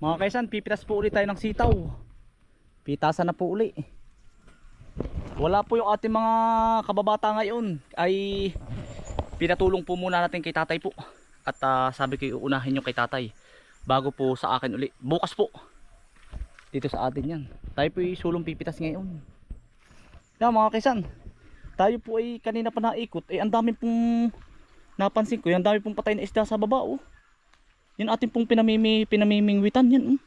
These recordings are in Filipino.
Mga kaisan, pipitas po ulit tayo ng sitaw. Pitasan na po uli. Wala po yung ating mga kababata ngayon. Ay pinatulong po muna natin kay tatay po. At ah, sabi ko uunahin yung kay tatay. Bago po sa akin uli. Bukas po. Dito sa atin yan. Tayo po sulong pipitas ngayon. Yan mga kaisan. Tayo po ay kanina pa naikot. Eh ang dami pong napansin ko. Yung dami pong patay na isda sa baba oh. Yan ating pong pinamimi, pinamimingwitan yan. Oh.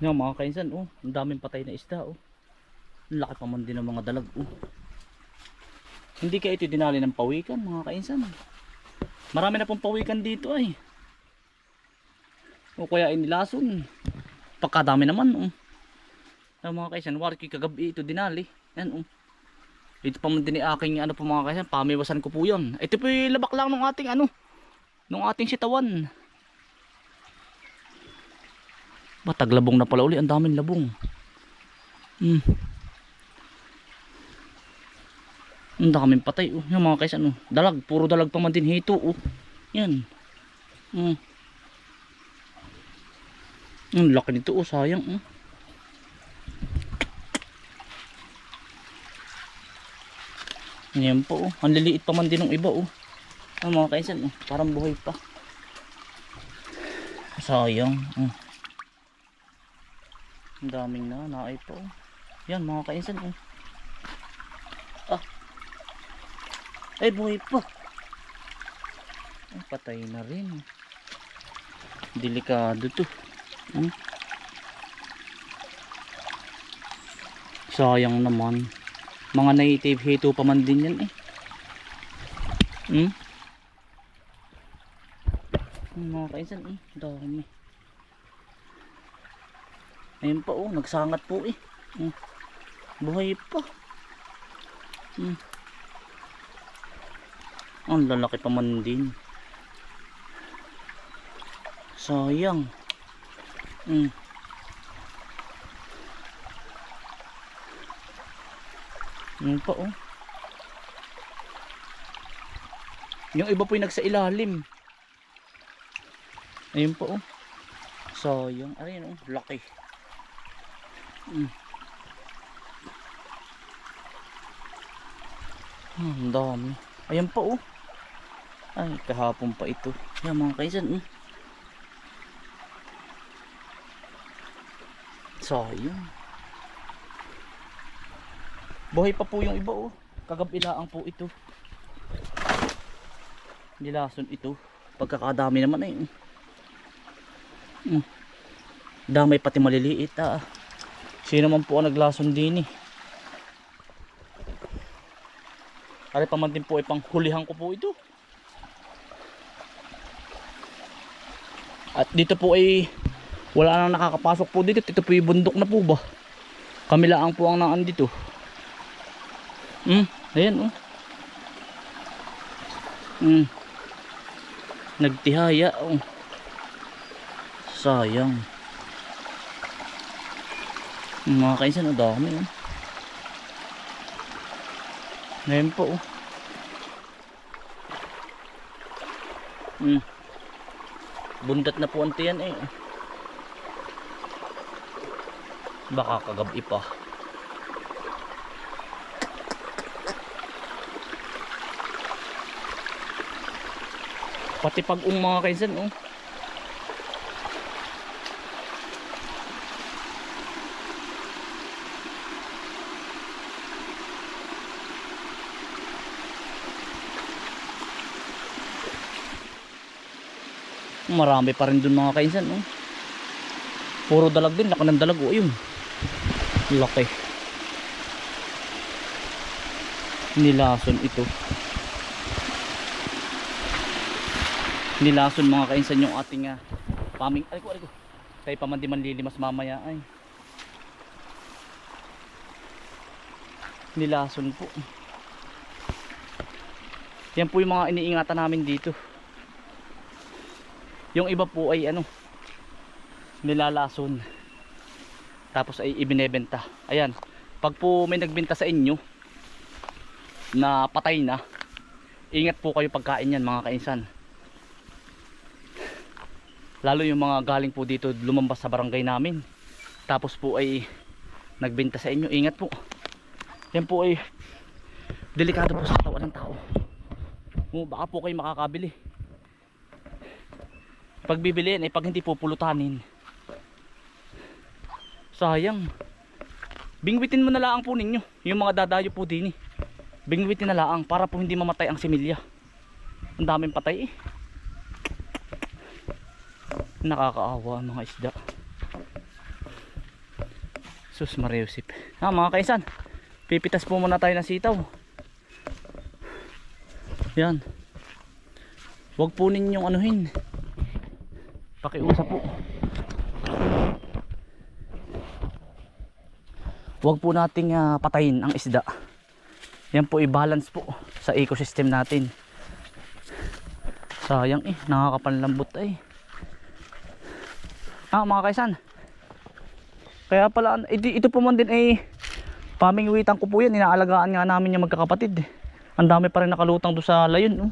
Yan mga kainsan, oh, ang daming patay na isda, oh. Ang laki pa man din ng mga dalag, oh. Hindi kaya ito dinali ng pawikan, mga kainsan. Marami na pong pawikan dito, ay. O kaya inilason. Pagkadami naman, oh. Yan mga kainsan, warki kagabi ito dinali. Yan, oh. Ito pa man din aking ano po mga kaisan, pamiwasan ko po yun. Ito po yung labak lang ng ating ano, ng ating sitawan. Batag labong na pala uli, ang daming labong. Hmm. Ang daming patay oh. Yung mga kaisan oh. Dalag, puro dalag pa man din hito oh. Yan. Hmm. Ang laki nito oh, sayang oh. Ayan po oh. Ang liliit pa man din ng iba oh. Ang mga kaisan oh. Parang buhay pa. Sayang. Oh. Ang daming na. Naay pa oh. Yan mga kaisan oh. Ah. Ay buhay pa. Ay, patay na rin. Delikado to. Hmm? Sayang naman. Mga native hito pa man din yan eh. Hmm? Hmm, Mga kaisan eh. Dami. Ayun pa oh. Nagsangat po eh. Hmm. Buhay pa. Hmm. Ang lalaki pa man din. Sayang. Hmm. Yun pa oh. Yung iba po yung nagsa ilalim. Ayun pa oh. Sayang. Ayun oh. Laki. Mm. Hmm, ang dami. Ayan pa oh. Ay, kahapon pa ito. Yan mga kaisan. Mm. Sayang. Buhay pa po yung iba oh. Kagabilaang po ito. Nilason ito. Pagkakadami naman eh. Mm. Damay pati maliliit ah. Sino man po ang naglason din eh. Ari pa man din po ay panghulihan ko po ito. At dito po ay wala nang nakakapasok po dito. Ito po yung bundok na po ba. Kami lang po ang naan dito. Hmm, ayan oh. Hmm. Nagtihaya oh. Sayang. Mga kaisan, ang dami oh. Ngayon po oh. Hmm. Bundat na po ang tiyan eh. Baka kagabi pa. Pati pag ung mga kaisan oh. Marami pa rin dun mga kainsan. Oh. Puro dalag din. Laki ng dalag. Oh, yun. Laki. Nilason ito. Nilason mga kainsan yung ating uh, paming. Ay ko, ay ko. Tayo pa man di manlilimas mamaya ay. Nilason po. Yan po yung mga iniingatan namin dito. Yung iba po ay ano nilalason. Tapos ay ibinebenta. Ayan. Pag po may nagbenta sa inyo na patay na, ingat po kayo pagkain yan mga kainsan lalo yung mga galing po dito lumambas sa barangay namin. Tapos po ay nagbenta sa inyo. Ingat po. Yan po ay delikado po sa katawan ng tao. O, baka po kayo makakabili. Pag bibiliin ay pag hindi po pulutanin. Sayang. Bingwitin mo na lang po ninyo. Yung mga dadayo po din eh. Bingwitin na lang para po hindi mamatay ang similya. Ang daming patay eh nakakaawa ang mga isda. Sus mariusip. Ah mga kaisan pipitas po muna tayo ng sitaw. Yan. Wag po ninyong anuhin. Pakiusap po. Wag po nating ah, patayin ang isda. Yan po i-balance po sa ecosystem natin. Sayang eh nakakapanlambot ay ah mga kaisan. Kaya pala ito, ito po man din ay pamingwitan ko po yan. Inaalagaan nga namin yung magkakapatid. Ang dami pa rin nakalutang doon sa layon oh.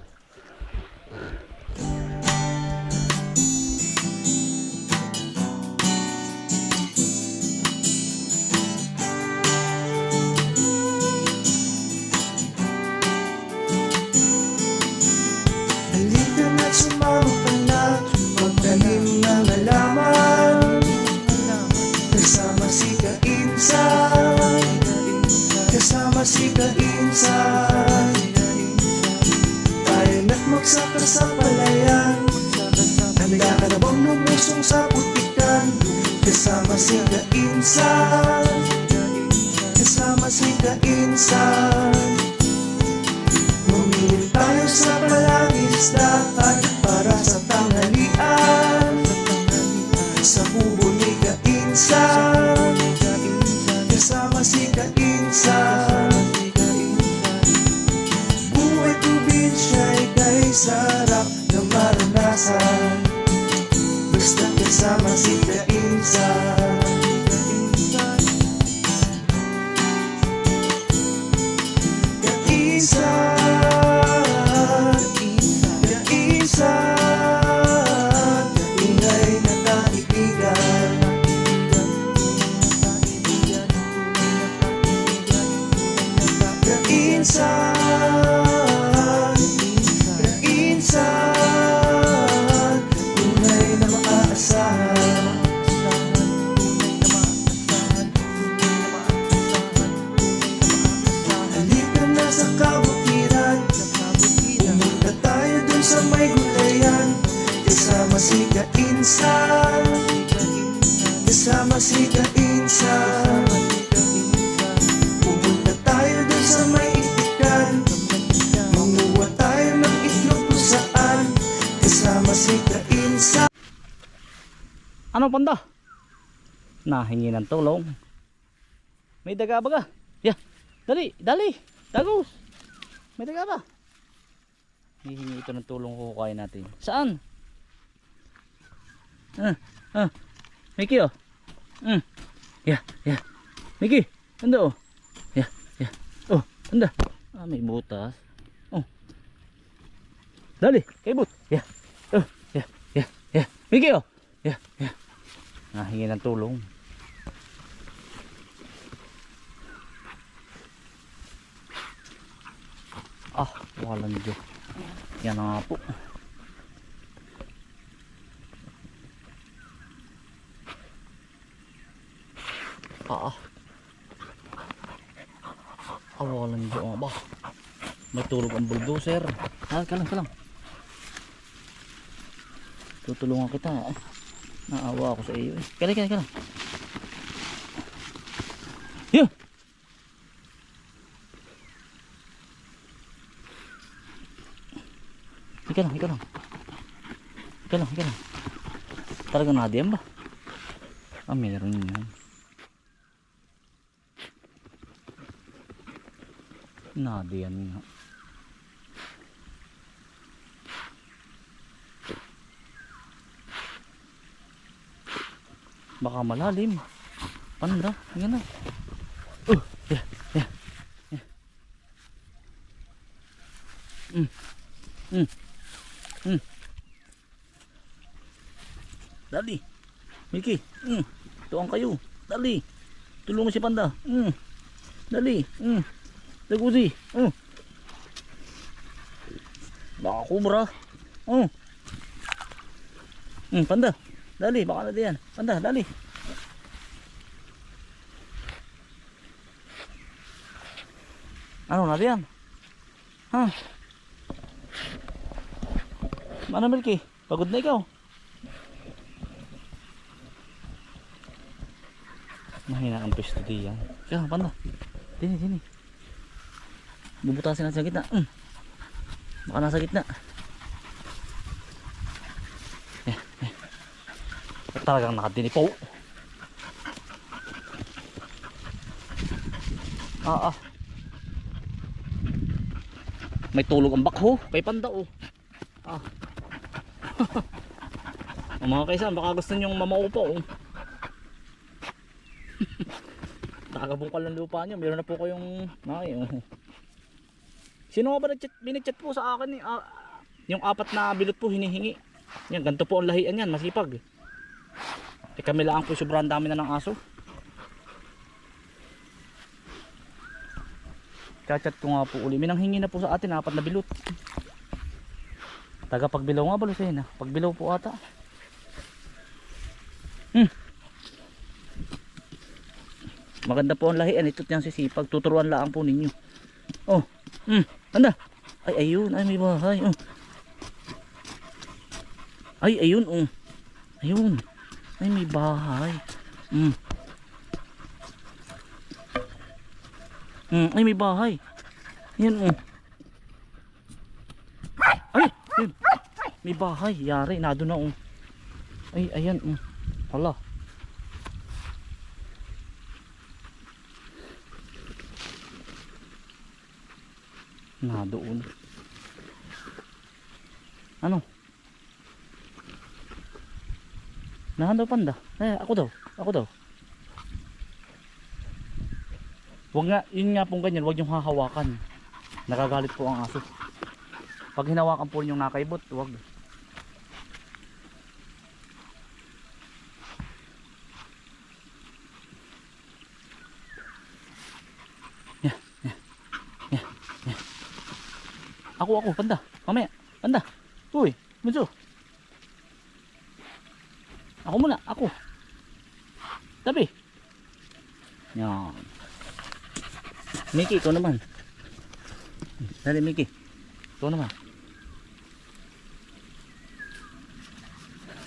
Kainsan Tayo na't magsaka sa palayan. Handa ka na bang lumusong sa putikan Kasama si Kainsan. Kasama si Kainsan. Bumili tayo sa palangisdaan Para sa tanghalian. Sa kubo ni Kainsan. Kasama si Kainsan Kasama si Kainsan Kaisan, Si Kainsan Kasama si Kainsan Pumunta tayo dun sa may itikan Manguha tayo ng itlog kung saan Kasama si Kainsan Ano panda? Nahingi ng tulong. May daga ba ka? Yeah. Dali, dali. Dagos. May daga ba? Hihingi ito ng tulong ko kukain natin. Saan? Ah, ah. Mickey oh. Mm. Yeah, yeah. Mickey, ando oh. Yeah, yeah. Oh, anda. Ah, may butas. Oh. Dali, kay but. Yeah. Oh, yeah, yeah, yeah. Mickey oh. Yeah, yeah. Nahingi ng tulong. Ah, walang Diyo. Yan na nga po. Ah, walang Diyo nga ba? May tulog ang bulldozer. Ah, kalang, kalang. Tutulungan kita. Naawa ako sa iyo eh. Kala, kala, kala. Yun! Ika lang, ika lang. Ika lang, ika lang. Talaga nadiyan ba? Ah, meron yun. Nadiyan nga. Baka malalim. Panda, yan na. Uh, yeah, yeah, yeah. Mm. Mm. Mm. Dali. Milky. Mm. Tuwang kayo. Dali. Tulungan si Panda. Mm. Dali. Mm. Dagusi. Mm. Baka kumura. Mm. Mm, Panda. Dali. Baka na diyan. Panda. Dali. Ano na diyan? Ha? Ano Milky? Pagod na ikaw? Mahina ang pwesto diyan. Kaya, panda. Dini, dini. Bubutasin natin sa gitna. Mm. Baka nasa gitna. Eh, eh. Talagang nakadinipo. Ah, ah. May tulog ang bakho. Kay panda, oh. Ah. Ang mga kaisan, baka gusto nyong mamaupa, oh. Nakakabungkal ng lupa nyo. Meron na po kayong ay, oh. Sino ba nagchat, binigchat po sa akin eh? Ah, yung apat na bilot po hinihingi. Yan, ganito po ang lahian yan, masipag. Eh kami lang po sobrang dami na ng aso. Chat ko nga po uli. Minanghingi na po sa atin apat na bilot. Taga pagbilaw nga ba Lucena? Pagbilaw po ata. Hmm. Maganda po ang lahian. Ito't yung sisipag. Tuturuan lang po ninyo. Oh. Hmm. Anda. Ay ayun. Ay may bahay. Oh. Ay ayun. Oh. Ayun. Ay may bahay. Hmm. Hmm. Ay may bahay. Yan oh. Ay. Yun. May bahay. Yari. Nado na oh. Ay ayan. Oh. Hala. Na doon. Ano? Nahan daw panda. Eh ako daw. Ako daw. Wag nga yun nga pong ganyan. Wag yung hahawakan. Nagagalit po ang aso. Pag hinawakan po yung nakaibot wag Ako, ako, panda. Mamaya, panda. Uy, Bunso. Ako muna, ako. Tabi. Yan. Mickey, ikaw naman. Dali, Mickey. Ikaw naman.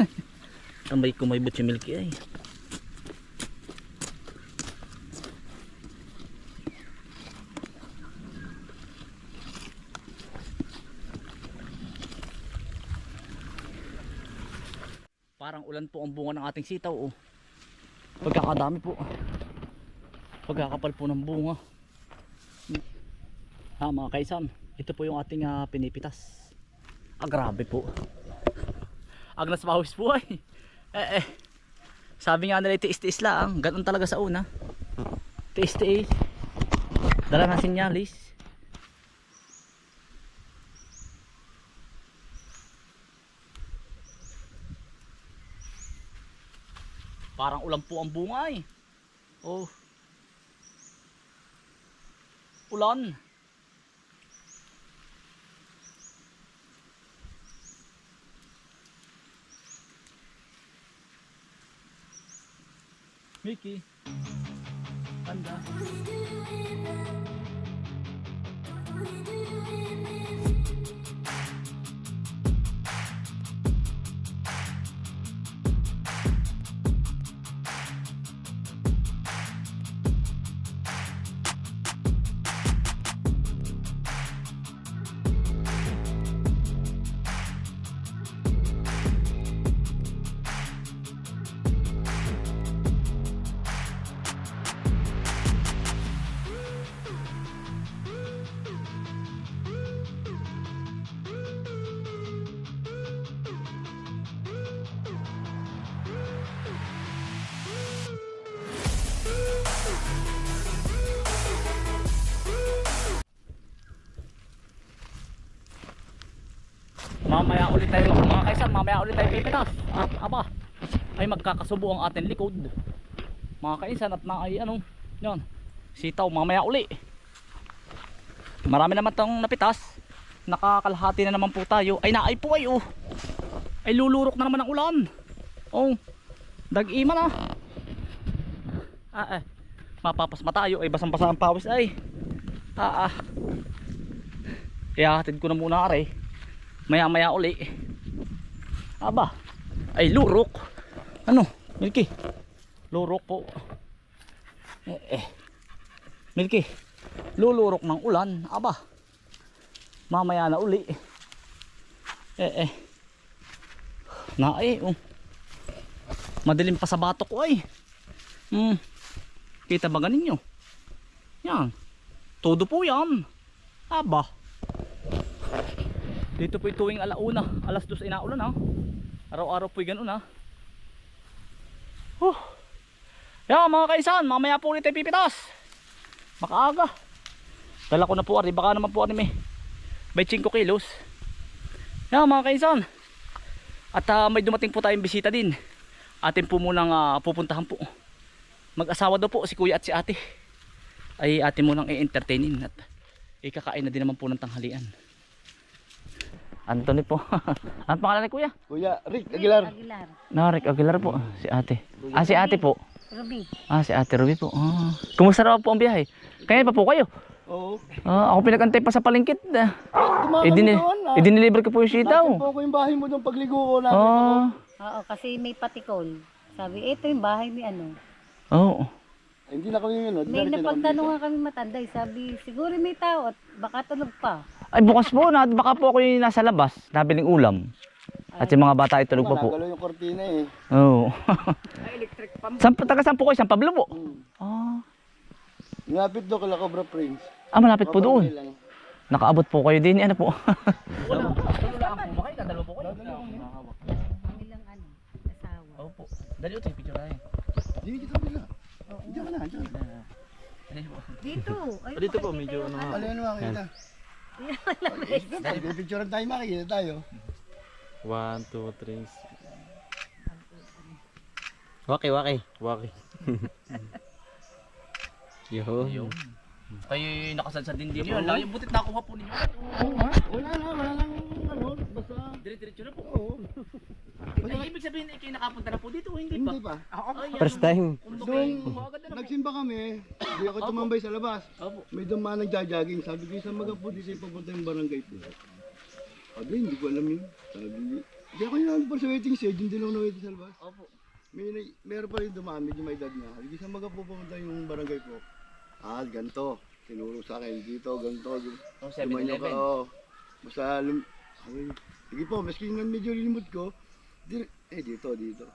Tambay ko may si Milky ay. Parang ulan po ang bunga ng ating sitaw oh. Pagkakadami po. Pagkakapal po ng bunga. Ha mga kaisan, ito po yung ating ah, pinipitas. Ah grabe po. Agnas pawis po ay. Eh eh. Sabi nga nila tiis-tiis lang. Ganun talaga sa una. Tiis-tiis. Dala ng sinyalis. Parang ulan po ang bunga eh. Oh. Ulan. Mickey. Panda. Ulit tayo mga kaisan mamaya ulit tayo pipitas. At aba ay magkakasubo ang ating likod. Mga kaisan at na ay ano yan sitaw mamaya uli. Marami naman tong napitas. Nakakalahati na naman po tayo. Ay naay po ay oh. Ay lulurok na naman ang ulan. Oh dag-iman ah ah eh mapapasma tayo. Ay basang basa ang pawis ay. Ah ah. Kaya hatid ko na muna are maya maya uli. Aba. Ay lurok. Ano Milky? Lurok po. Eh eh. Milky lulurok ng ulan. Aba. Mamaya na uli. Eh eh. Na eh oh. madilim pa sa batok ko ay. Hmm. kita ba ganin nyo? Yan. Todo po yan. Aba dito po tuwing alauna alas dos inaulan ha? Araw-araw po ganun ha? Huh. yan mga kaisan mamaya po ulit tayo pipitas. Makaaga. Dala ko na po ari. Baka naman po ari may may 5 kilos. Yan mga kaisan. At ah, may dumating po tayong bisita din. Atin po munang ah, pupuntahan po. Mag-asawa daw po si kuya at si ate. Ay atin munang i-entertainin at ikakain na din naman po ng tanghalian Anthony po ang pangalan ni kuya? Kuya Rick Aguilar. Aguilar. Narik Aguilar po si ate ah si ate po Ruby. ah si ate Ruby po ah. kumusta raw po ang biyahe? kaya pa po kayo? Oo. Ah, ako pinagantay pa sa palengkit. Ah, Dumaan kami idini doon. ah. idiniliver ko po yung sitaw. Nakita po ko yung bahay mo doon pagligo ko namin. Ah, Oo, kasi may patikon. Sabi, ito yung bahay ni ano. oo. Eh, Hindi na kami yun. no? May Diretso na kami napagtanong nga kami matanday. Sabi, siguro may tao at baka tulog pa. Ay bukas po na baka po ako yung nasa labas, nabiling ulam. At yung mga bata ay tulog pa po. Nagalaw yung kortina eh. Oo. San taga saan po kayo? San Pablo po? Hmm. Ah. Ngapit doon kala Cobra Prince. Ah, malapit po doon. Nakaabot po kayo din, ano po? Kanilang ano, asawa. Opo. Dali ito, picture tayo. Hindi kita bila. Diyan ka na. Diyan. Dito. Ay, Dito po, medyo ano. Ano yan makikita? Pipicturean tayo makikita tayo. One, two, three. Waki, waki. Waki. Yun. Kayo nakasadsad din din yun. Layo butit nakuha po ninyo. Oo nga. Wala na. Wala lang. Dire-diretso na po. Oo. Ay, ibig sabihin, eh, kayo nakapunta na po dito, o hindi pa? Hindi pa. Ay, First time. Doon. Po. Nagsimba kami. Hindi ako tumambay sa labas. Opo. May dumaan nagja-jogging. Sabi ko, isang mga po, di siya papunta yung barangay po. Sabi, hindi ko alam yun. Sabi, hindi ako yung pa sa waiting shed, hindi lang na waiting sa labas. Opo. May, meron pa rin dumaan, medyo may edad na. Sabi, isang mga po pupunta yung barangay po. Ah, ganito. Tinuro sa akin, dito, ganito. Oh, Tumanyo ka, 7-Eleven. oo. Basta, Sabi, sige po, maski nga medyo limot ko, di, eh, dito, dito.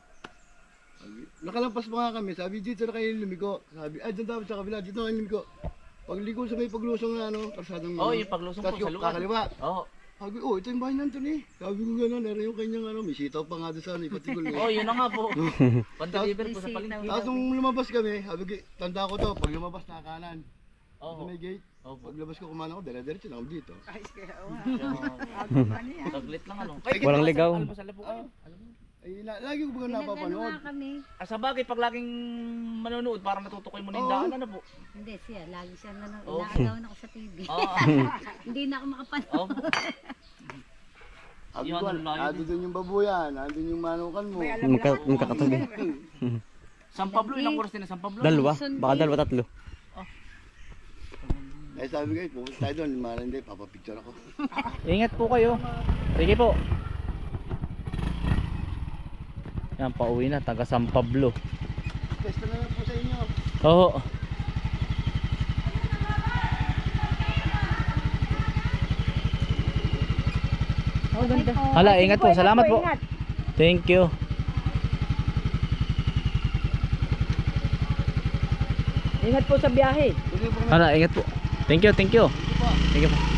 Sabi, nakalampas pa nga kami, sabi, dito na kayo lumiko. Sabi, ay, dyan dapat sa kabila, dito na kayo lumiko. Pagliko sa may paglusong na, ano, kalsadang Oh, yung paglusong po Tapos sa lugar. kakaliwa. Oo. Sabi, oh, ito yung bahay ng Anthony. Sabi ko gano'n, meron yung kanyang, ano, may sitaw pa nga doon sa, ano, ipatigol Oh, eh. yun na nga po. Pan-deliver po sa palengke. Tapos nung lumabas kami, sabi ko, tanda ko to, pag lumabas na kanan, sa Oo. may gate, Opo. paglabas ko kumana ko, dala-diretso na ako dito. Saglit lang ano. Walang ligaw. Almusal na po kayo. Ay, la- lagi ko ba Pinag-ano napapanood? nga kami. Ah, sa bagay, pag laging manonood, parang natutukoy mo na yung Oo. daan, ano po? Hindi siya, lagi siya na Oo. inaagawan ako sa TV. Ah, Hindi na ako makapanood. opo. Sabi Yan, ko, ang layo ando yung babuyan, ando yung manukan mo. Magka, magkakatabi. San Pablo, ilang oras din na San Pablo? Dalawa. Baka dalawa tatlo. Eh sabi ko, pupunta tayo doon, mara hindi, papapicture ako. Ingat po kayo. Sige po. Yan, pauwi na, taga San Pablo. Testa na lang po sa inyo. Oo. Oh, ganda. Hala, ingat po. Salamat po. Thank you. Ingat po sa biyahe. Hala, ingat po. Thank you, thank you. Thank you po. Salamat po.